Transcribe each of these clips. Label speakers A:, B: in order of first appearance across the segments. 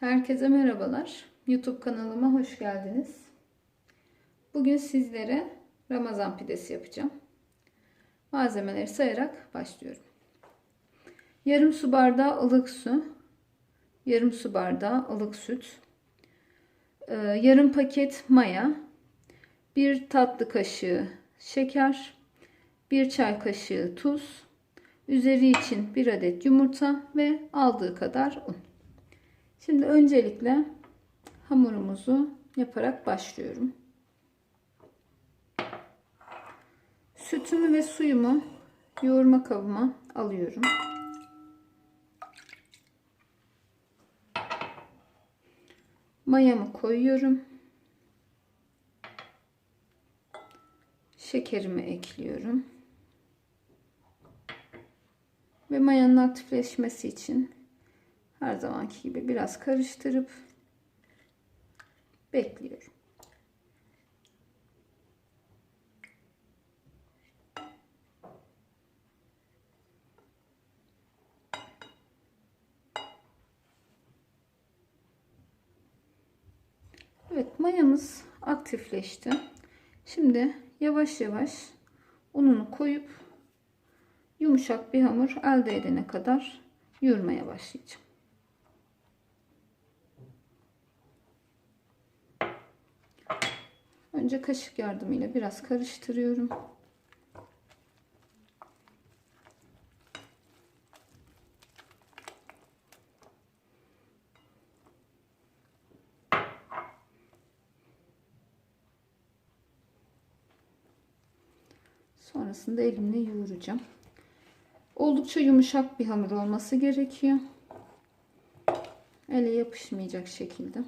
A: Herkese merhabalar. YouTube kanalıma hoş geldiniz. Bugün sizlere Ramazan pidesi yapacağım. Malzemeleri sayarak başlıyorum. Yarım su bardağı ılık su, yarım su bardağı ılık süt, e, yarım paket maya, bir tatlı kaşığı şeker, bir çay kaşığı tuz, üzeri için bir adet yumurta ve aldığı kadar un. Şimdi öncelikle hamurumuzu yaparak başlıyorum. Sütümü ve suyumu yoğurma kabıma alıyorum. Mayamı koyuyorum. Şekerimi ekliyorum. Ve mayanın aktifleşmesi için her zamanki gibi biraz karıştırıp bekliyorum. Evet mayamız aktifleşti. Şimdi yavaş yavaş ununu koyup yumuşak bir hamur elde edene kadar yoğurmaya başlayacağım. Önce kaşık yardımıyla biraz karıştırıyorum. Sonrasında elimle yoğuracağım. Oldukça yumuşak bir hamur olması gerekiyor. Ele yapışmayacak şekilde.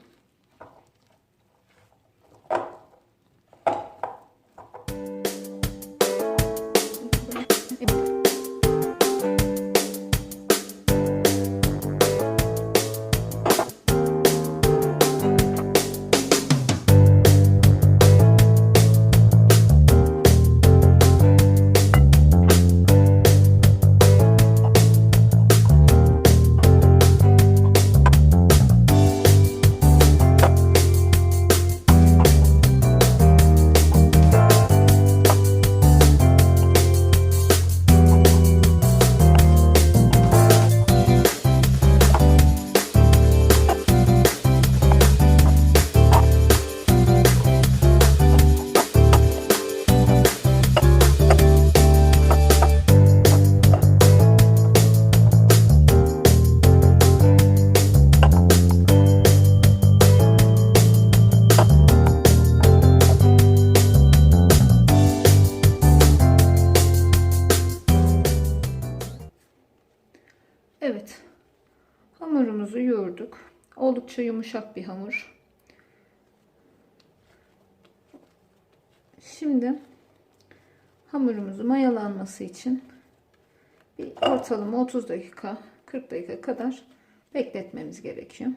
A: Oldukça yumuşak bir hamur. Şimdi hamurumuzu mayalanması için bir ortalama 30 dakika 40 dakika kadar bekletmemiz gerekiyor.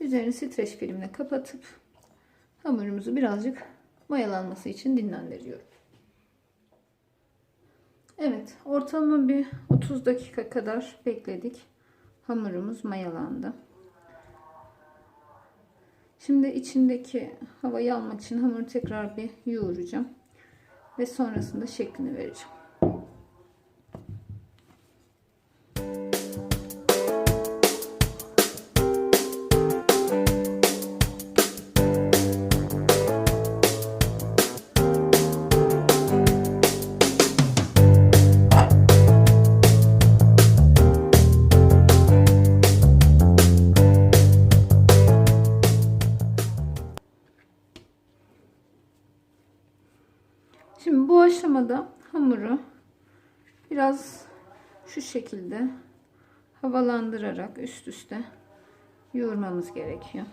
A: Üzerini streç filmle kapatıp hamurumuzu birazcık mayalanması için dinlendiriyorum. Evet, ortalama bir 30 dakika kadar bekledik. Hamurumuz mayalandı. Şimdi içindeki havayı almak için hamuru tekrar bir yoğuracağım. Ve sonrasında şeklini vereceğim. Biraz şu şekilde havalandırarak üst üste yoğurmamız gerekiyor.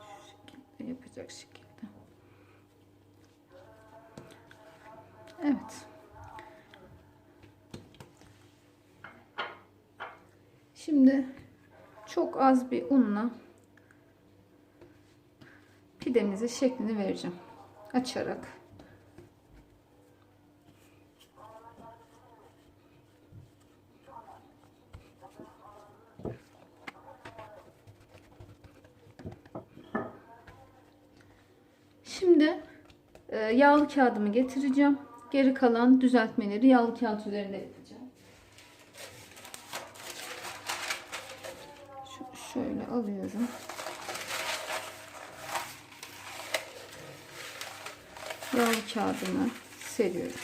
A: Şu şekilde yapacak şekilde. Evet. Şimdi çok az bir unla pidemizi şeklini vereceğim. Açarak. Yağlı kağıdımı getireceğim. Geri kalan düzeltmeleri yağlı kağıt üzerinde yapacağım. Şöyle alıyorum. Yağlı kağıdımı seriyorum.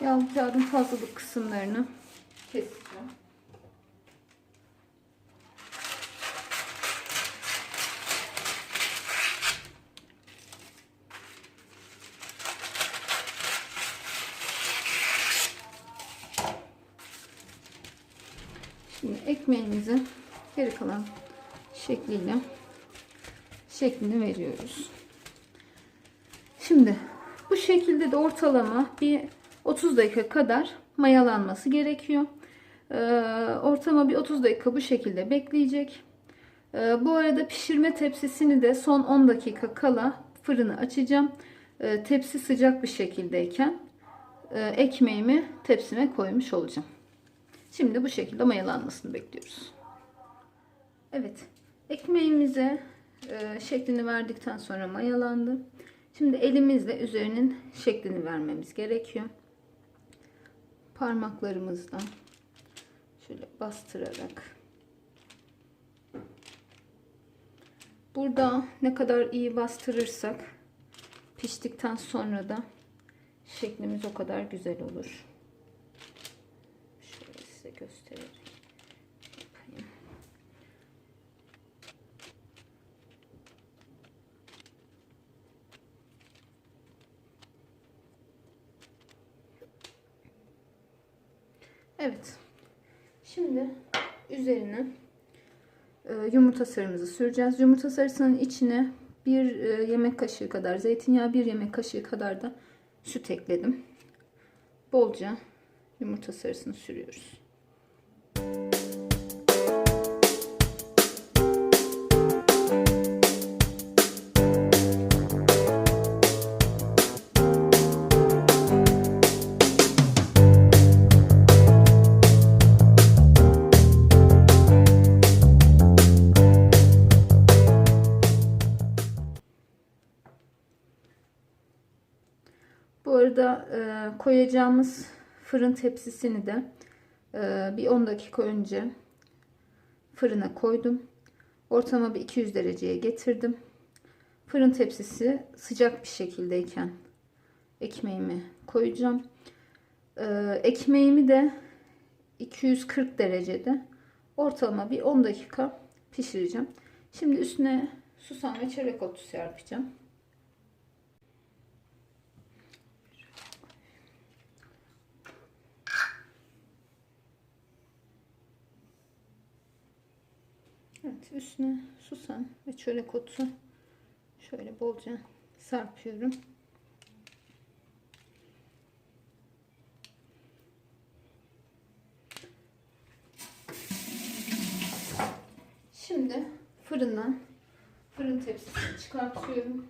A: Yağlı kağıdın fazlalık kısımlarını keseceğim. Şimdi ekmeğimizi geri kalan şekliyle şeklini veriyoruz. Şimdi bu şekilde de ortalama bir 30 dakika kadar mayalanması gerekiyor. Ee, ortalama bir 30 dakika bu şekilde bekleyecek. Ee, bu arada pişirme tepsisini de son 10 dakika kala fırını açacağım. Ee, tepsi sıcak bir şekildeyken e, ekmeğimi tepsime koymuş olacağım. Şimdi bu şekilde mayalanmasını bekliyoruz. Evet. Ekmeğimize e, şeklini verdikten sonra mayalandı. Şimdi elimizle üzerinin şeklini vermemiz gerekiyor. Parmaklarımızla şöyle bastırarak Burada ne kadar iyi bastırırsak piştikten sonra da şeklimiz o kadar güzel olur. Göstererek yapayım. Evet. Şimdi üzerine e, yumurta sarımızı süreceğiz. Yumurta sarısının içine bir e, yemek kaşığı kadar zeytinyağı, bir yemek kaşığı kadar da süt ekledim. Bolca yumurta sarısını sürüyoruz. Bu arada e, koyacağımız fırın tepsisini de e, bir 10 dakika önce fırına koydum. Ortama bir 200 dereceye getirdim. Fırın tepsisi sıcak bir şekildeyken ekmeğimi koyacağım. E, ekmeğimi de 240 derecede ortalama bir 10 dakika pişireceğim. Şimdi üstüne susam ve çörek otu serpeceğim. Evet üstüne susam ve çörek otu şöyle bolca serpiyorum. Şimdi fırından fırın tepsisini çıkartıyorum.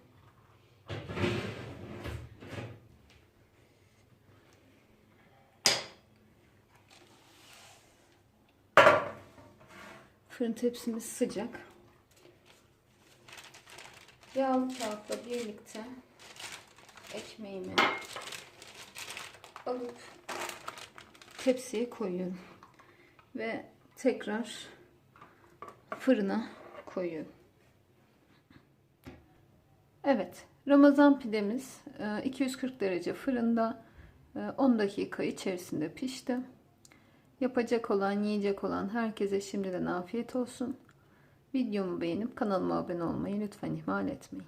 A: Fırın tepsimiz sıcak. Yağlı kağıtla birlikte ekmeğimi alıp tepsiye koyuyorum. Ve tekrar fırına koyuyorum. Evet, Ramazan pidemiz e, 240 derece fırında e, 10 dakika içerisinde pişti. Yapacak olan, yiyecek olan herkese şimdiden afiyet olsun. Videomu beğenip kanalıma abone olmayı lütfen ihmal etmeyin.